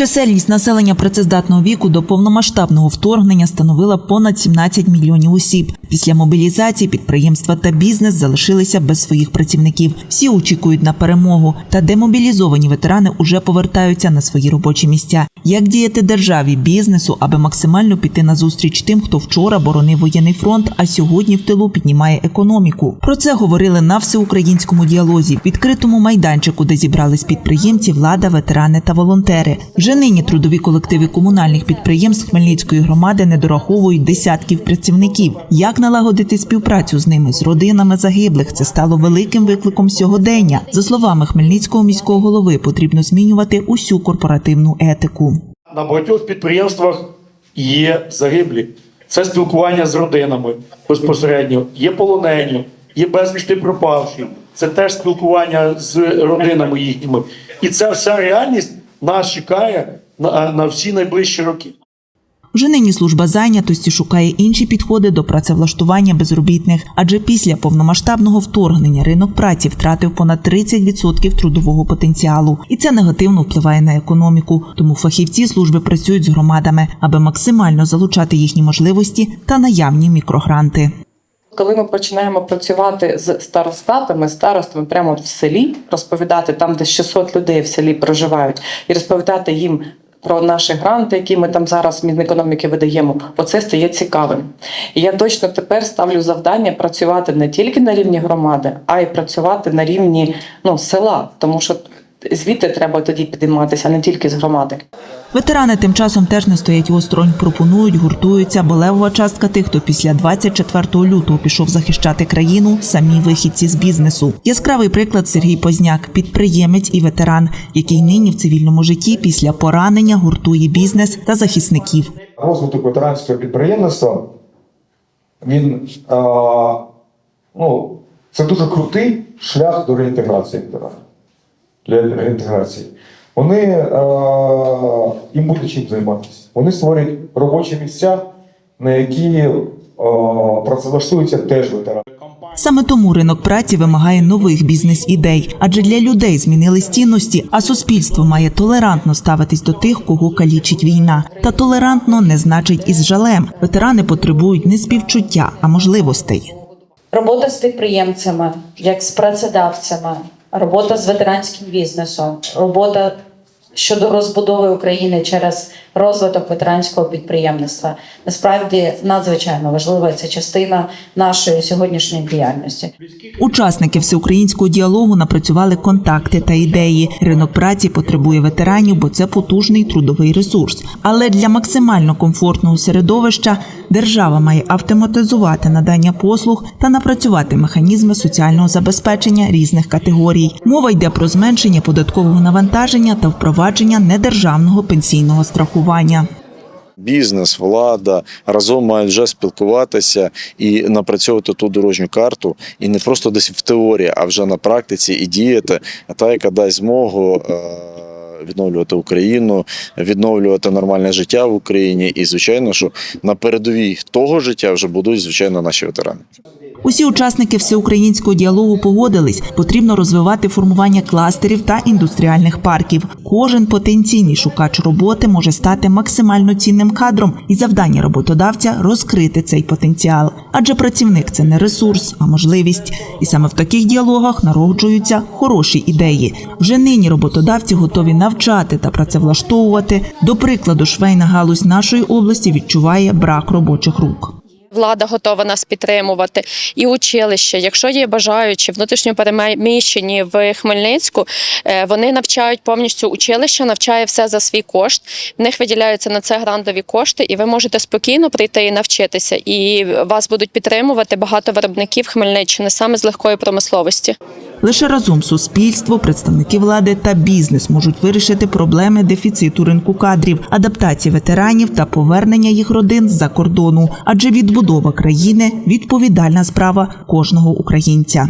Чисельність населення працездатного віку до повномасштабного вторгнення становила понад 17 мільйонів осіб. Після мобілізації підприємства та бізнес залишилися без своїх працівників. Всі очікують на перемогу, та демобілізовані ветерани уже повертаються на свої робочі місця. Як діяти державі, бізнесу, аби максимально піти на зустріч тим, хто вчора боронив воєнний фронт, а сьогодні в тилу піднімає економіку. Про це говорили на всеукраїнському діалозі, відкритому майданчику, де зібрались підприємці, влада, ветерани та волонтери. Вже нині трудові колективи комунальних підприємств Хмельницької громади не дораховують десятків працівників. Як налагодити співпрацю з ними з родинами загиблих? Це стало великим викликом сьогодення. За словами Хмельницького міського голови, потрібно змінювати усю корпоративну етику. На багатьох підприємствах є загиблі. Це спілкування з родинами безпосередньо, є полонені, є безвісти пропавші. Це теж спілкування з родинами їхніми. І ця вся реальність нас чекає на, на всі найближчі роки. Вже нині служба зайнятості шукає інші підходи до працевлаштування безробітних, адже після повномасштабного вторгнення ринок праці втратив понад 30% трудового потенціалу, і це негативно впливає на економіку. Тому фахівці служби працюють з громадами, аби максимально залучати їхні можливості та наявні мікрогранти. Коли ми починаємо працювати з старостатами, старостами прямо в селі, розповідати там, де 600 людей в селі проживають, і розповідати їм про наші гранти, які ми там зараз Мінекономіки видаємо, оце стає цікавим. І я точно тепер ставлю завдання працювати не тільки на рівні громади, а й працювати на рівні ну, села, тому що звідти треба тоді підійматися, а не тільки з громади. Ветерани тим часом теж не стоять осторонь, пропонують, гуртуються, бо левова частка тих, хто після 24 лютого пішов захищати країну, самі вихідці з бізнесу. Яскравий приклад Сергій Позняк, підприємець і ветеран, який нині в цивільному житті після поранення гуртує бізнес та захисників. розвиток ветеранського підприємництва, він а, ну, це дуже крутий шлях до реінтеграції ветеранів. Для реінтеграції. Вони а, їм буде чим займатися. Вони створюють робочі місця, на які а, працевлаштуються теж ветерани. Саме тому ринок праці вимагає нових бізнес-ідей, адже для людей змінились цінності, а суспільство має толерантно ставитись до тих, кого калічить війна. Та толерантно не значить із жалем. Ветерани потребують не співчуття, а можливостей. Робота з підприємцями, як з працедавцями, робота з ветеранським бізнесом, робота щодо розбудови України через розвиток ветеранського підприємництва. Насправді надзвичайно важлива ця частина нашої сьогоднішньої діяльності. Учасники всеукраїнського діалогу напрацювали контакти та ідеї. Ринок праці потребує ветеранів, бо це потужний трудовий ресурс. Але для максимально комфортного середовища держава має автоматизувати надання послуг та напрацювати механізми соціального забезпечення різних категорій. Мова йде про зменшення податкового навантаження та впровадження недержавного пенсійного страхування. Бізнес, влада разом мають вже спілкуватися і напрацьовувати ту дорожню карту, і не просто десь в теорії, а вже на практиці і діяти, та яка дасть змогу. Відновлювати Україну, відновлювати нормальне життя в Україні, і звичайно, що на передовій того життя вже будуть звичайно наші ветерани. Усі учасники всеукраїнського діалогу погодились, потрібно розвивати формування кластерів та індустріальних парків. Кожен потенційний шукач роботи може стати максимально цінним кадром, і завдання роботодавця розкрити цей потенціал. Адже працівник це не ресурс, а можливість. І саме в таких діалогах народжуються хороші ідеї. Вже нині роботодавці готові навчати та працевлаштовувати. До прикладу, швейна галузь нашої області відчуває брак робочих рук. Влада готова нас підтримувати, і училище. Якщо є бажаючі внутрішньо переміщені в Хмельницьку, е, вони навчають повністю училище, навчає все за свій кошт. В них виділяються на це грантові кошти, і ви можете спокійно прийти і навчитися. І вас будуть підтримувати багато виробників Хмельниччини саме з легкої промисловості. Лише разом суспільство, представники влади та бізнес можуть вирішити проблеми дефіциту ринку кадрів, адаптації ветеранів та повернення їх родин з-за кордону. Адже відбудова країни відповідальна справа кожного українця.